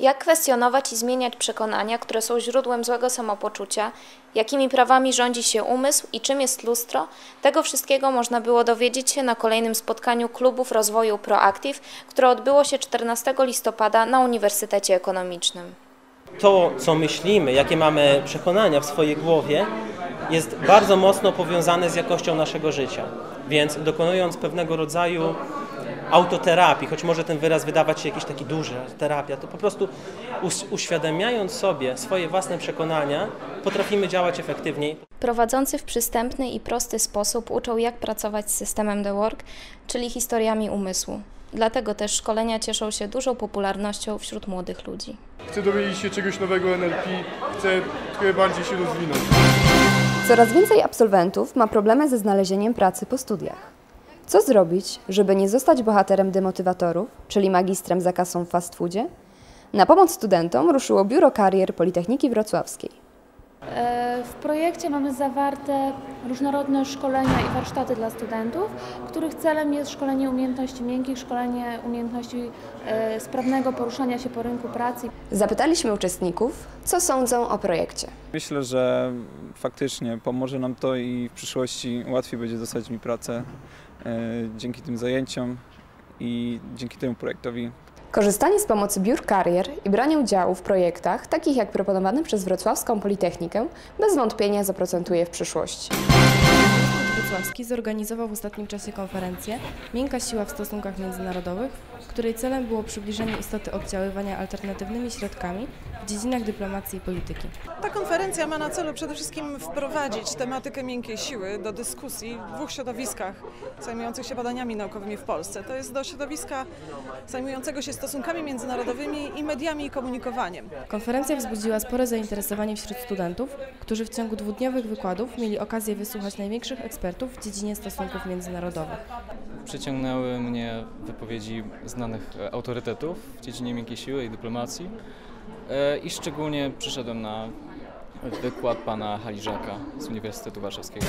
Jak kwestionować i zmieniać przekonania, które są źródłem złego samopoczucia, jakimi prawami rządzi się umysł i czym jest lustro, tego wszystkiego można było dowiedzieć się na kolejnym spotkaniu klubów rozwoju ProActive, które odbyło się 14 listopada na Uniwersytecie Ekonomicznym. to, co myślimy, jakie mamy przekonania w swojej głowie, jest bardzo mocno powiązane z jakością naszego życia. Więc dokonując pewnego rodzaju autoterapii, choć może ten wyraz wydawać się jakiś taki duży, terapia, to po prostu us- uświadamiając sobie swoje własne przekonania, potrafimy działać efektywniej. Prowadzący w przystępny i prosty sposób uczą, jak pracować z systemem The Work, czyli historiami umysłu. Dlatego też szkolenia cieszą się dużą popularnością wśród młodych ludzi. Chcę dowiedzieć się czegoś nowego o NLP, chcę trochę bardziej się rozwinąć. Coraz więcej absolwentów ma problemy ze znalezieniem pracy po studiach. Co zrobić, żeby nie zostać bohaterem demotywatorów, czyli magistrem za kasą w fast foodzie? Na pomoc studentom ruszyło Biuro Karier Politechniki Wrocławskiej. E, W projekcie mamy zawarte różnorodne szkolenia i warsztaty dla studentów, których celem jest szkolenie umiejętności miękkich, szkolenie umiejętności e, sprawnego poruszania się po rynku pracy. Zapytaliśmy uczestników, co sądzą o projekcie. Myślę, że faktycznie pomoże nam to i w przyszłości łatwiej będzie dostać mi pracę dzięki tym zajęciom i dzięki temu projektowi. Korzystanie z pomocy biur karier i branie udziału w projektach, takich jak proponowany przez Wrocławską Politechnikę, bez wątpienia zaprocentuje w przyszłości. Wrocławski zorganizował w ostatnim czasie konferencję Miękka siła w stosunkach międzynarodowych, której celem było przybliżenie istoty oddziaływania alternatywnymi środkami w dziedzinach dyplomacji i polityki. Ta konferencja ma na celu przede wszystkim wprowadzić tematykę miękkiej siły do dyskusji w dwóch środowiskach zajmujących się badaniami naukowymi w Polsce. To jest do środowiska zajmującego się stosunkami międzynarodowymi i mediami i komunikowaniem. Konferencja wzbudziła spore zainteresowanie wśród studentów, którzy w ciągu dwudniowych wykładów mieli okazję wysłuchać największych ekspertów ekspertów w dziedzinie stosunków międzynarodowych. Przyciągnęły mnie wypowiedzi znanych e, autorytetów w dziedzinie miękkiej siły i dyplomacji e, i szczególnie przyszedłem na wykład pana Haliżaka z Uniwersytetu Warszawskiego.